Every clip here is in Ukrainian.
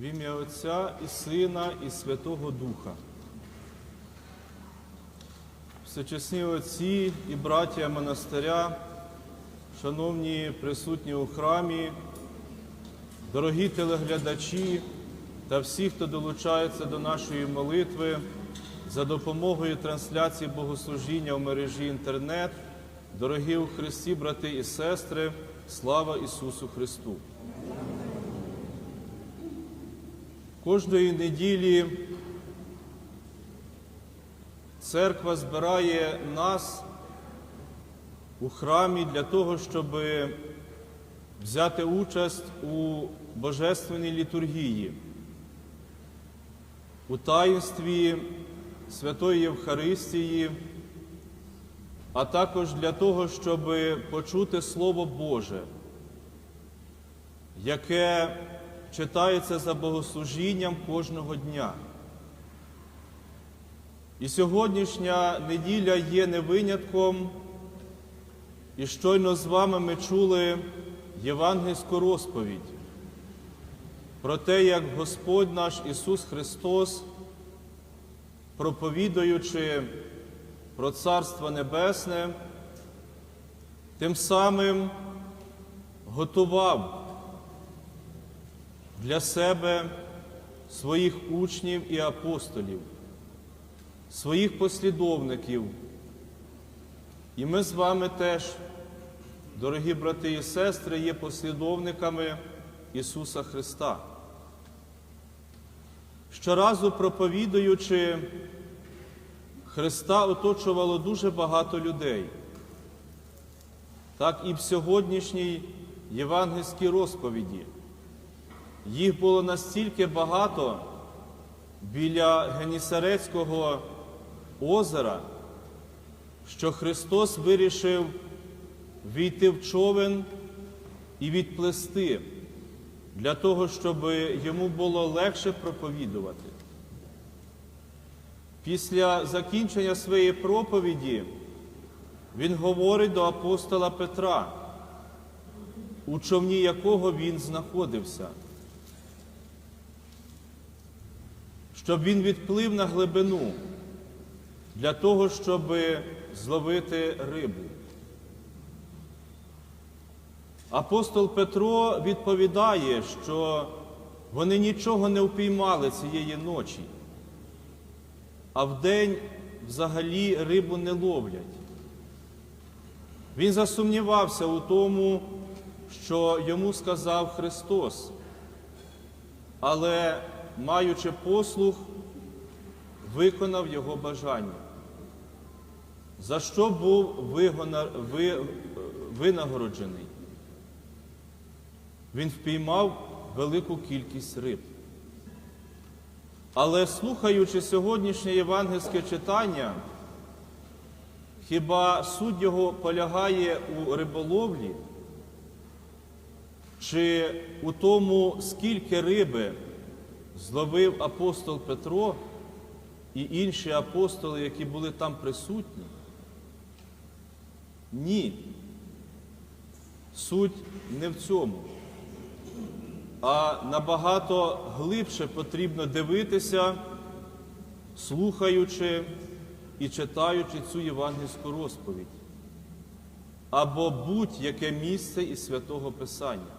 В ім'я Отця і Сина, і Святого Духа. Всечесні отці і браття монастиря, шановні присутні у храмі, дорогі телеглядачі та всі, хто долучається до нашої молитви за допомогою трансляції богослужіння в мережі інтернет, дорогі у Христі, брати і сестри, слава Ісусу Христу! Кожної неділі церква збирає нас у храмі для того, щоб взяти участь у божественній літургії, у таїнстві Святої Євхаристії, а також для того, щоб почути Слово Боже, яке читається за богослужінням кожного дня. І сьогоднішня неділя є не винятком, і щойно з вами ми чули євангельську розповідь про те, як Господь наш Ісус Христос, проповідуючи про Царство Небесне, тим самим готував для себе своїх учнів і апостолів, своїх послідовників. І ми з вами теж, дорогі брати і сестри, є послідовниками Ісуса Христа. Щоразу проповідуючи, Христа оточувало дуже багато людей. Так і в сьогоднішній євангельській розповіді. Їх було настільки багато біля Генісарецького озера, що Христос вирішив війти в човен і відплести для того, щоб йому було легше проповідувати. Після закінчення своєї проповіді він говорить до апостола Петра, у човні якого він знаходився. Щоб він відплив на глибину для того, щоб зловити рибу. Апостол Петро відповідає, що вони нічого не впіймали цієї ночі, а вдень взагалі рибу не ловлять. Він засумнівався у тому, що йому сказав Христос, але маючи послух, виконав його бажання, за що був винагороджений. Він впіймав велику кількість риб. Але слухаючи сьогоднішнє євангельське читання, хіба суть його полягає у риболовлі, чи у тому, скільки риби зловив апостол Петро і інші апостоли, які були там присутні? Ні. Суть не в цьому. А набагато глибше потрібно дивитися, слухаючи і читаючи цю євангельську розповідь або будь-яке місце із святого Писання.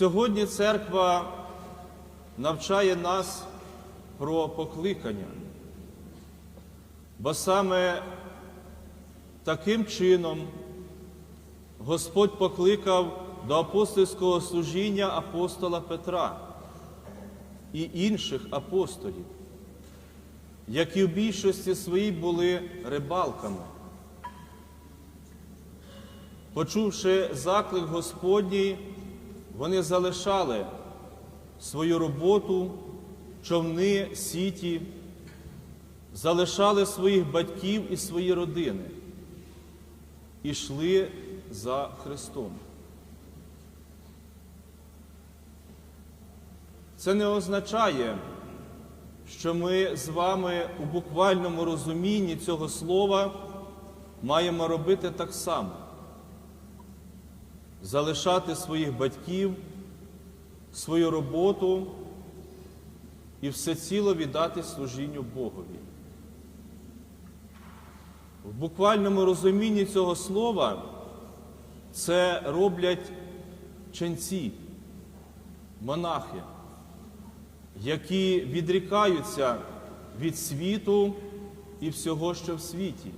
Сьогодні церква навчає нас про покликання, бо саме таким чином Господь покликав до апостольського служіння апостола Петра і інших апостолів, які в більшості своїй були рибалками. Почувши заклик Господній, вони залишали свою роботу, човни, сіті, залишали своїх батьків і свої родини і йшли за Христом. Це не означає, що ми з вами у буквальному розумінні цього слова маємо робити так само. Залишати своїх батьків, свою роботу і всеціло віддати служінню Богові. В буквальному розумінні цього слова це роблять ченці, монахи, які відрікаються від світу і всього, що в світі,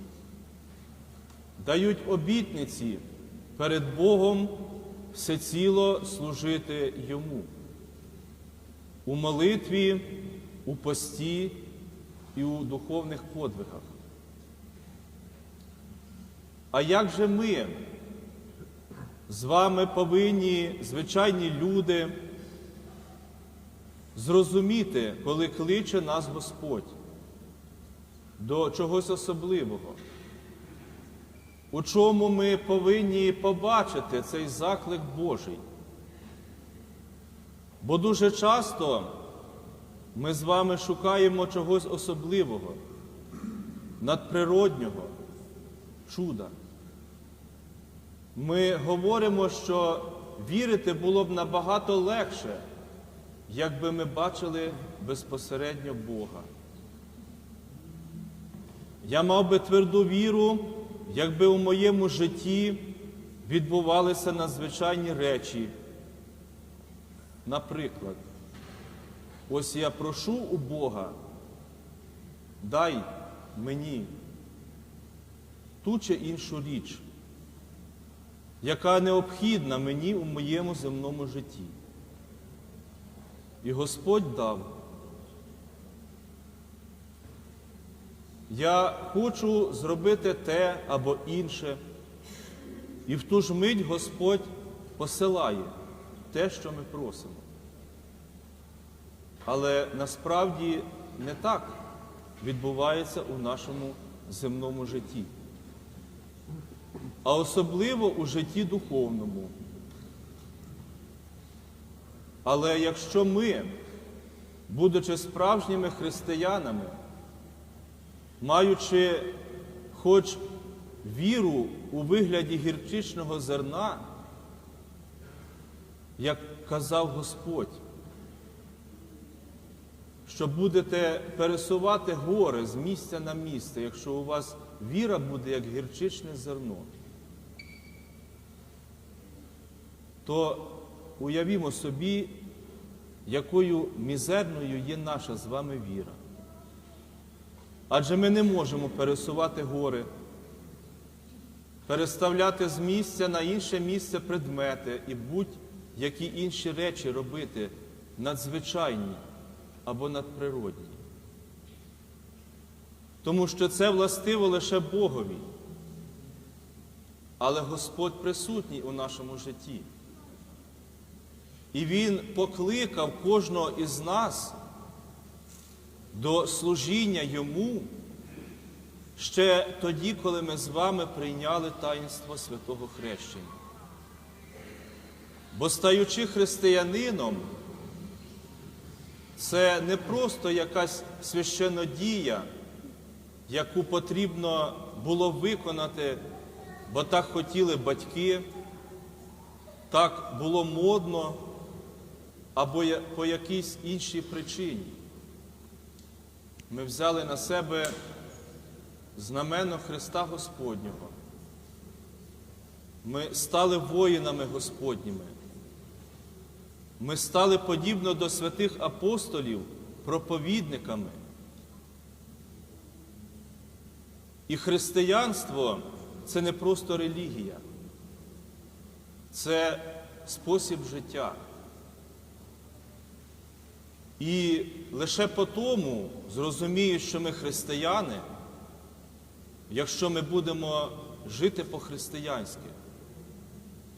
дають обітниці перед Богом всеціло служити Йому у молитві, у пості і у духовних подвигах. А як же ми з вами повинні, звичайні люди, зрозуміти, коли кличе нас Господь до чогось особливого? У чому ми повинні побачити цей заклик Божий? Бо дуже часто ми з вами шукаємо чогось особливого, надприроднього, чуда. Ми говоримо, що вірити було б набагато легше, якби ми бачили безпосередньо Бога. Я мав би тверду віру, якби у моєму житті відбувалися надзвичайні речі. Наприклад, ось я прошу у Бога, дай мені ту чи іншу річ, яка необхідна мені у моєму земному житті. І Господь дав. Я хочу зробити те або інше, і в ту ж мить Господь посилає те, що ми просимо. Але насправді не так відбувається у нашому земному житті, а особливо у житті духовному. Але якщо ми, будучи справжніми християнами, маючи хоч віру у вигляді гірчичного зерна, як казав Господь, що будете пересувати гори з місця на місце, якщо у вас віра буде як гірчичне зерно, то уявімо собі, якою мізерною є наша з вами віра. Адже ми не можемо пересувати гори, переставляти з місця на інше місце предмети і будь-які інші речі робити надзвичайні або надприродні. Тому що це властиво лише Богові. Але Господь присутній у нашому житті. І Він покликав кожного із нас до служіння Йому ще тоді, коли ми з вами прийняли таїнство святого Хрещення. Бо стаючи християнином, це не просто якась священодія, яку потрібно було виконати, бо так хотіли батьки, так було модно або по якійсь іншій причині. Ми взяли на себе знамено Христа Господнього. Ми стали воїнами Господніми. Ми стали подібно до святих апостолів, проповідниками. І християнство це не просто релігія, це спосіб життя. І лише по тому зрозуміють, що ми християни, якщо ми будемо жити по-християнськи,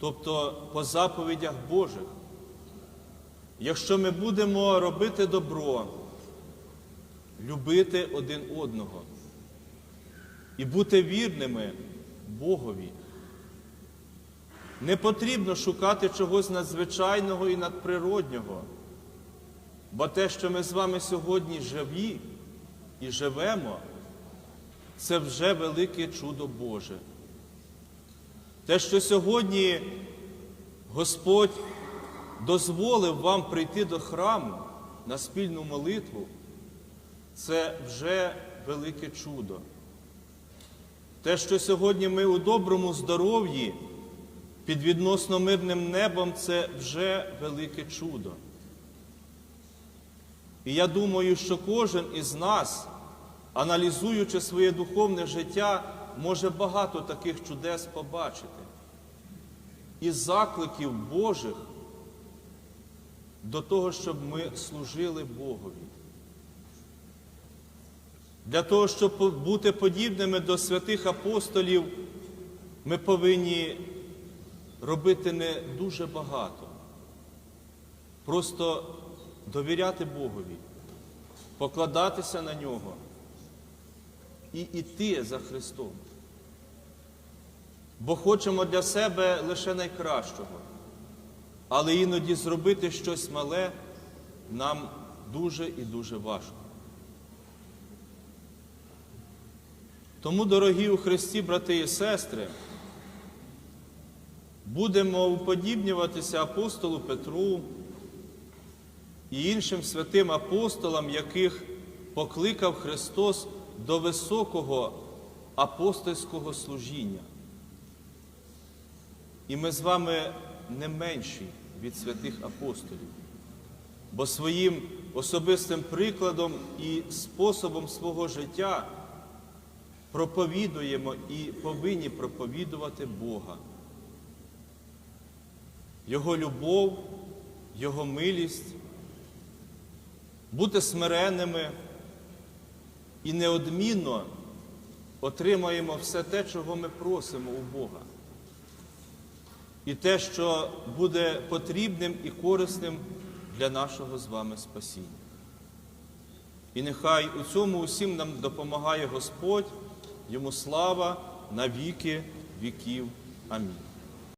тобто по заповідях Божих, якщо ми будемо робити добро, любити один одного і бути вірними Богові. Не потрібно шукати чогось надзвичайного і надприроднього. Бо те, що ми з вами сьогодні живі і живемо, це вже велике чудо Боже. Те, що сьогодні Господь дозволив вам прийти до храму на спільну молитву, це вже велике чудо. Те, що сьогодні ми у доброму здоров'ї під відносно мирним небом, це вже велике чудо. І я думаю, що кожен із нас, аналізуючи своє духовне життя, може багато таких чудес побачити. І закликів Божих до того, щоб ми служили Богові. Для того, щоб бути подібними до святих апостолів, ми повинні робити не дуже багато. Просто довіряти Богові, покладатися на нього і йти за Христом. Бо хочемо для себе лише найкращого, але іноді зробити щось мале нам дуже і дуже важко. Тому, дорогі у Христі, брати і сестри, будемо уподібнюватися апостолу Петру і іншим святим апостолам, яких покликав Христос до високого апостольського служіння. І ми з вами не менші від святих апостолів, бо своїм особистим прикладом і способом свого життя проповідуємо і повинні проповідувати Бога. Його любов, Його милість, бути смиренними і неодмінно отримаємо все те, чого ми просимо у Бога. І те, що буде потрібним і корисним для нашого з вами спасіння. І нехай у цьому усім нам допомагає Господь, йому слава на віки віків. Амінь.